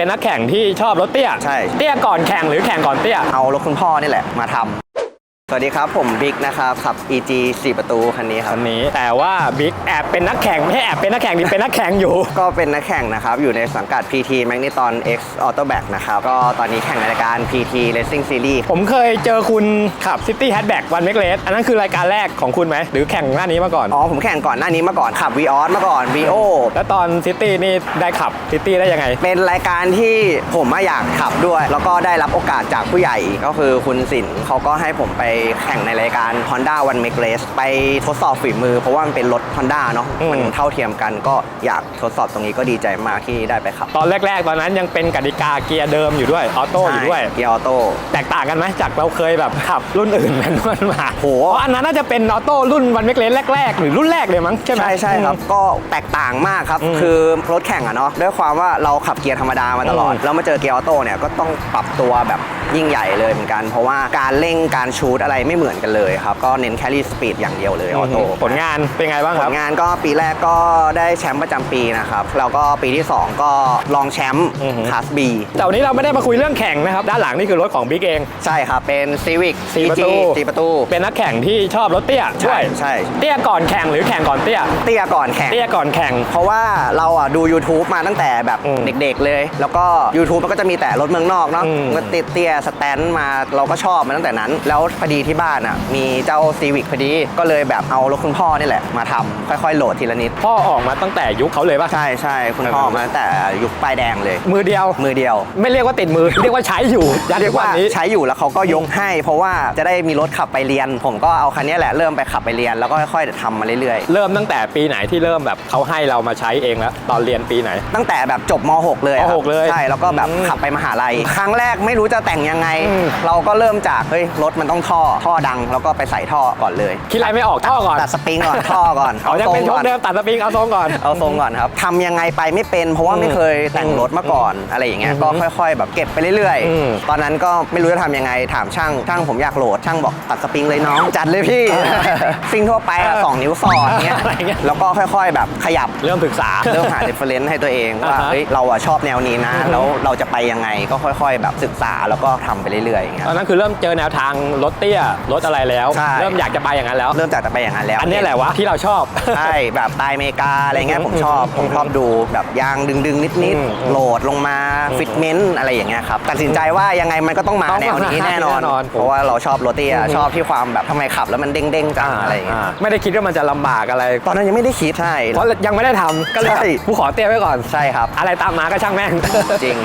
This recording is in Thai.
เป็นนักแข่งที่ชอบรถเตี้ย ใช่ เตี้ยก่อนแข่งหรือแข่งก่อนเตี้ย เอารถคุณพ่อนี่แหละมาทำ สวัสดีครับ ผมบิ๊กนะครับขับ EG 4 ประตูคันนี้ครัคับนนี้แต่ว่าบิ๊กแอบเป็นนักแข่งไม่ใช่แอบเป็นนักแข่งดิเป็นนักแข่งอยู่ ก็เป็นนักแข่งนะครับ อยู่ในสังกัด PT Magneton X Autoback นะครับ ก็ตอนนี้แข่งในรายการ PT Racing Series ผมเคยเจอคุณขับ City Hatchback วันเมกเลสอันนั้นคือรายการแรกของคุณไหม หรือแข่งหน้านี้มาก่อน อ๋อ ผมแข่งก่อนหน้านี้มาก่อนขับ v ีออสมาก่อน VO แล้วตอน City นี่ได้ขับ City ได้ยังไง เป็นรายการที่ผมอะอยากขับด้วย แล้วก็ได้รับโอกาสจากผู้ใหญ่ก็คือคุณสินเขาก็ให้ผมไปแข่งในรายการ Honda One Make Race ไปทดสอบฝีมือเพราะว่ามันเป็นรถ Honda เนาะอืมมันเท่าเทียมกันก็อยากทดสอบตรงนี้ก็ดีใจมากที่ได้ไปขับ ตอนแรก ๆ ตอนนั้นยังเป็นกติกาเกียร์เดิมอยู่ด้วย ออโต้อยู่ด้วยใช่เกียร์ออโต้แตกต่างกันไหมจากเราเคยแบบขับรุ่นอื่นแมนนวลมาโหเพราะอันนั้นน่าจะเป็นออโต้รุ่นวันเมกเลสแรกๆ หรือรุ่นแรกเลยมั้งใช่ไหมใช่ใช่ครับ ก็แตกต่างมากครับอืมคือรถแข่งอะเนาะด้วยความว่าเราขับเกียร์ธรรมดามาตลอดอืมแล้วมาเจอเกียร์ออโต้เนี่ยก็ต้องปรับตัวแบบยิ่งใหญ่เลยเหมือนกัน เพราะว่าการเร่งการชูดอะไรไม่เหมือนกันเลยครับ ก็เน้นแครี่สปีดอย่างเดียวเลยออโต้ผลงานเป็นไงบ้างผครัลบงานก็ปีแรกก็ได้แชมป์ประจำปีนะครับ แล้วก็ปีที่ 2 ก็รองแชมป์อือฮึคลาส B แต่วันนี้เราไม่ได้มาคุยเรื่องแข่งนะครับ ด้านหลังนี่คือรถของบิ๊กเอง ใช่ครับ เป็น Civic สี่ประตู4ประตู เป็นนักแข่งที่ชอบรถเตี้ยใช่ด้วยใช่เตี้ยก่อนแข่งหรือแข่งก่อนเตี้ยเตี้ยก่อนแข่งเตี้ยก่อนแข่ง เพราะว่าเราอะดู YouTube มาตั้งแต่แบบอืมเด็กๆเลย แล้วก็ YouTube มันก็จะมีแต่รถเมืองนอกเนาะอืมมันก็ติดเตี้ยสแตนมาเราก็ชอบมาตั้งแต่นั้น แล้วพอดีที่บ้านอะมีเจ้า Civic พอดีก็เลยแบบเอารถคุณพ่อนี่แหละมาทำค่อยๆโหลดทีละนิดพ่อออกมาตั้งแต่ยุคเขาเลยป่ะใช่ใช่คุณพ่อมาตั้งแต่ยุคป้ายแดงเลย มือเดียวมือเดียว ไม่เรียกว่าติดมือ เรียกว่าใช้อยู่ยันเรียทุกกวันว่านี้ใช้อยู่แล้วเขาก็ยกให้ เพราะว่าจะได้มีรถขับไปเรียน ผมก็เอาคันนี้แหละเริ่มไปขับไปเรียนแล้วก็ค่อยๆทำมาเรื่อยๆ เริ่มตั้งแต่ปีไหนที่เริ่มแบบเขาให้เรามาใช้เองแล้วตอนเรียนปีไหน ตั้งแต่แบบจบม .6 เลยอะครับม .6 เลยใช่แล้วก็แบบอืมขับไปมหาลัย ครั้งแรกไม่รู้จะแต่งยังไงอืมเราก็เริ่มจากเฮ้ยรถมันต้องท่อท่อดังแล้วก็ไปใส่ท่อก่อนเลยคิดอะไรไม่ออกท่อก่อนตัดสปริงก่อนท่อก่อนเอายังเป็นชทกรงก่อนเดิมตัดสปริงเอาทรงก่อนเอาทรงก่อนครับทำยังไงไปไม่เป็น เพราะว่าไม่เคยแต่งรถมาก่อนอะไรอย่างเงี้ยอืมก็ค่อยๆ แบบเก็บไปเรื่อยอืมๆตอนนั้นก็ไม่รู้จะทำยังไงถามช่างช่างผมอยากโหลดช่างบอกตัดสปริงเลยน้องจัดเลยพี่ซิ่งทั่วไปอะสองนิ้วสอดเงี้ยอะไรเงี้ยแล้วก็ค่อยๆ แบบขยับเริ่มศึกษาเริ่มหา reference ให้ตัวเองว่าอ่าฮะเฮ้ยเราอะชอบแนวนี้นะอือฮึแล้วเราจะไปยังไงก็ค่อย ๆ แบบศึกษาแล้วก็ทำไปเรื่อยๆอย่างเงี้ยตอนนั้นคือเริ่มเจอแนวทางรถเตี้ยรถอะไรแล้ว ใช่ เริ่มอยากจะไปอย่างนั้นแล้ว เริ่มจากจะไปอย่างนั้นแล้วอันนี้แหละวะที่เราชอบ ใช่แบบตายอเมริกาอะไรเงี้ยผมชอบอืมผมชอบดูแบบยางดึงๆนิดอืมๆโหลดลงมาฟิตเมนต์อะไรอย่างเงี้ยครับตัดสินใจว่ายังไงมันก็ต้องมาต้องแนวนี้มาแน่นอน แน่นอน เพราะว่าเราชอบโรเตียอืมชอบที่ความแบบทำไมขับแล้วมันเด้งๆจังอะไรอย่างเงี้ยอ่าไม่ได้คิดว่ามันจะลำบากอะไร ตอนนั้นยังไม่ได้คิดใช่ เพราะยังไม่ได้ทำก็เลยใช่ผู้ขอเตี้ยไว้ก่อน ใช่ครับ อะไรตามมาก็ช่างแม่ง จริง